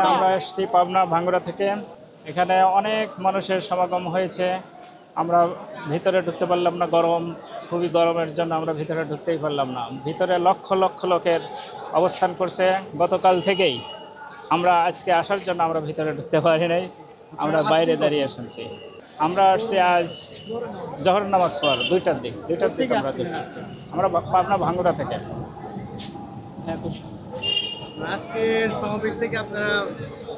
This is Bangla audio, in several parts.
এখানে আমরা এসেছি পাবনা ভাঙ্গুরা থেকে। এখানে অনেক মানুষের সমাগম হয়েছে। আমরা ভিতরে ঢুকতে পারলাম না, গরম, খুবই গরমের জন্য আমরা ভিতরে ঢুকতেই পারলাম না। ভিতরে লক্ষ লক্ষ লোকের অবস্থান করছে। গতকাল থেকেই আমরা আজকে আসার জন্য আমরা ভিতরে ঢুকতে পারি নাই। আমরা বাইরে দাঁড়িয়ে শুনছি। আমরা আসছি আজ জহর নামাজ পর, দুইটার দিক দুইটার দিক আমরা আমরা পাবনা ভাঙ্গুরা থেকে। আজকের সমাবেশ থেকে আপনারা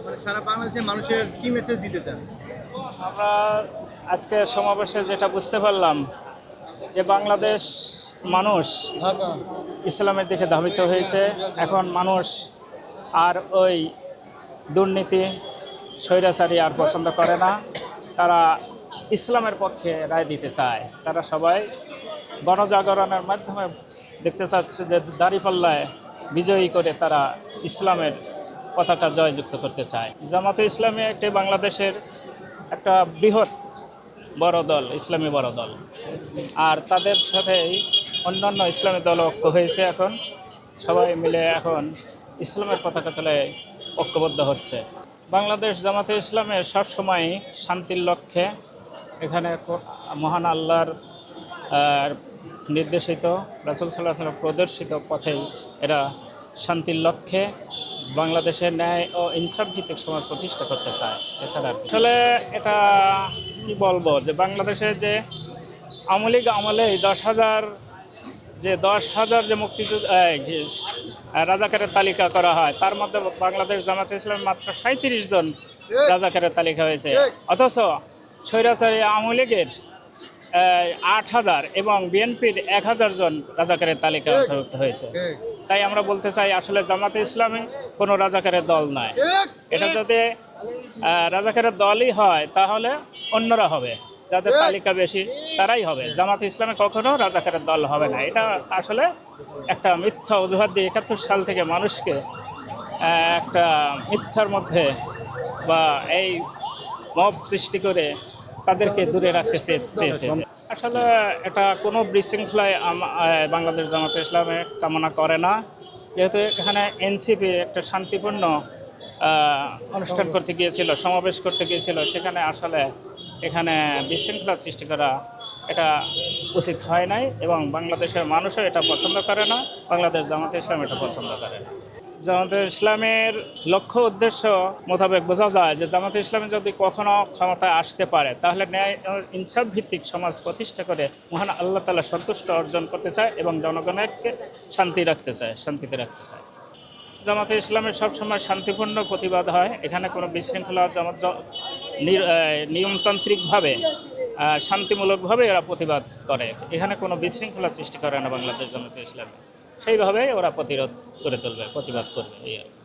মানে সারা বাংলাদেশের মানুষের কি মেসেজ দিতে চান? আমরা আজকে সমাবেশে যেটা বুঝতে পারলাম যে বাংলাদেশ মানুষ ইসলামের দিকে ধাবিত হয়েছে। এখন মানুষ আর ওই দুর্নীতি স্বৈরাচারী আর পছন্দ করে না। তারা ইসলামের পক্ষে রায় দিতে চায়। তারা সবাই গণজাগরণের মাধ্যমে দেখতে চাচ্ছে যে দাঁড়িপাল্লায় বিজয়ী করে তারা ইসলামের পতাকা জয়যুক্ত করতে চায়। জামাতে ইসলামী একটি বাংলাদেশের একটা বৃহৎ বড় দল, ইসলামী বড় দল। আর তাদের সাথেই অন্যান্য ইসলামী দল ঐক্য হয়েছে এখন। সবাই মিলে এখন ইসলামের পতাকা তলে ঐক্যবদ্ধ হচ্ছে। বাংলাদেশ জামাতে ইসলামে সবসময় শান্তির লক্ষ্যে এখানে মহান আল্লাহর নির্দেশিত রাসুল সাল্লাহ সাল্লাম প্রদর্শিত পথেই এরা শান্তির লক্ষ্যে বাংলাদেশের ন্যায় ও ইনসাফ ভিত্তিক সমাজ প্রতিষ্ঠা করতে চায়। এছাড়া আসলে এটা কি বলব যে বাংলাদেশে যে আওয়ামী লীগ আমলে দশ হাজার যে দশ হাজার যে মুক্তিযুদ্ধ রাজাকারের তালিকা করা হয় তার মধ্যে বাংলাদেশ জামাতে ইসলাম মাত্র সাঁত্রিশ জন রাজাকারের তালিকা হয়েছে। অথচ স্বৈরাচারী আওয়ামী লীগের আট হাজার এবং বিএনপির এক হাজার জন রাজাকারের তালিকা অন্তর্ভুক্ত হয়েছে। তাই আমরা বলতে চাই আসলে জামাতে ইসলামে কোনো রাজাকারের দল নয় এটা যদি রাজাকারের দলই হয় তাহলে অন্যরা হবে। যাদের তালিকা বেশি তারাই হবে। জামাত ইসলামে কখনো রাজাকারের দল হবে না। এটা আসলে একটা মিথ্যা অজুহাত দিয়ে একাত্তর সাল থেকে মানুষকে একটা মিথ্যার মধ্যে বা এই মব সৃষ্টি করে তাদেরকে দূরে রাখতে চেয়েছে আসলে এটা কোনো বিশৃঙ্খলায় বাংলাদেশ জামাত ইসলামে কামনা করে না। যেহেতু এখানে এনসিপি একটা শান্তিপূর্ণ অনুষ্ঠান করতে গিয়েছিল, সমাবেশ করতে গিয়েছিল, সেখানে আসলে এখানে বিশৃঙ্খলা সৃষ্টি করা এটা উচিত হয় নাই এবং বাংলাদেশের মানুষও এটা পছন্দ করে না, বাংলাদেশ জামাতে ইসলাম এটা পছন্দ করে না। জামাতে ইসলামের লক্ষ্য উদ্দেশ্য মোতাবেক বোঝা যায় যে জামাতে ইসলামী যদি কখনো ক্ষমতায় আসতে পারে, তাহলে ন্যায় ইনসাফ ভিত্তিক সমাজ প্রতিষ্ঠা করে মহান আল্লাহ তালা সন্তুষ্ট অর্জন করতে চায় এবং জনগণকে শান্তি রাখতে চায়, শান্তিতে রাখতে চায়। জামাতে ইসলামের সবসময় শান্তিপূর্ণ প্রতিবাদ হয়। এখানে কোনো বিশৃঙ্খলা জামাত নিয়মতান্ত্রিকভাবে শান্তিমূলকভাবে এরা প্রতিবাদ করে। এখানে কোনো বিশৃঙ্খলা সৃষ্টি করে না বাংলাদেশ জামাতে ইসলামে। সেইভাবেই ওরা প্রতিরোধ করে তুলবে প্রতিবাদ করবে এই আর।